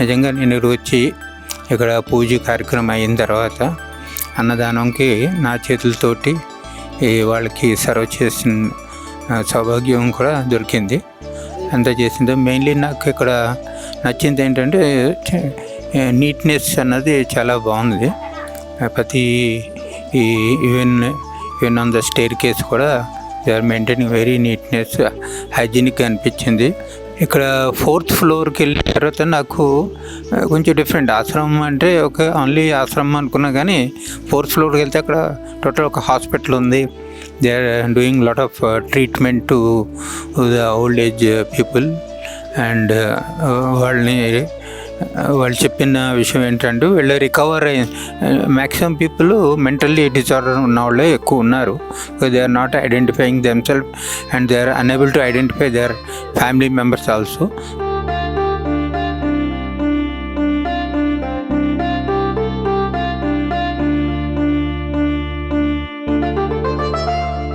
నిజంగా నేను వచ్చి ఇక్కడ పూజ కార్యక్రమం అయిన తర్వాత అన్నదానంకి నా చేతులతోటి ఈ వాళ్ళకి సర్వ్ చేసిన సౌభాగ్యం కూడా దొరికింది. అంతా చేసింది మెయిన్లీ నాకు ఇక్కడ నచ్చింది ఏంటంటే నీట్నెస్ అన్నది చాలా బాగుంది. ప్రతి ఈ even even on the staircase కూడా they are maintaining very neatness hygienic అనిపించింది. ఇక్కడ ఫోర్త్ ఫ్లోర్కి వెళ్ళిన తర్వాత నాకు కొంచెం డిఫరెంట్. ఆశ్రమం అంటే ఒక ఓన్లీ ఆశ్రమం అనుకున్నా కానీ ఫోర్త్ ఫ్లోర్కి వెళ్తే అక్కడ టోటల్ ఒక హాస్పిటల్ ఉంది. They are doing lot of treatment to the old age people and వాళ్ళని uh, వాళ్ళు చెప్పిన విషయం ఏంటంటే వీళ్ళు రికవర్ అయ్యి మ్యాక్సిమం పీపుల్ మెంటల్లీ డిజార్డర్ ఉన్న వాళ్ళే ఎక్కువ ఉన్నారు. They are not identifying themself and they are unable to identify their family members also.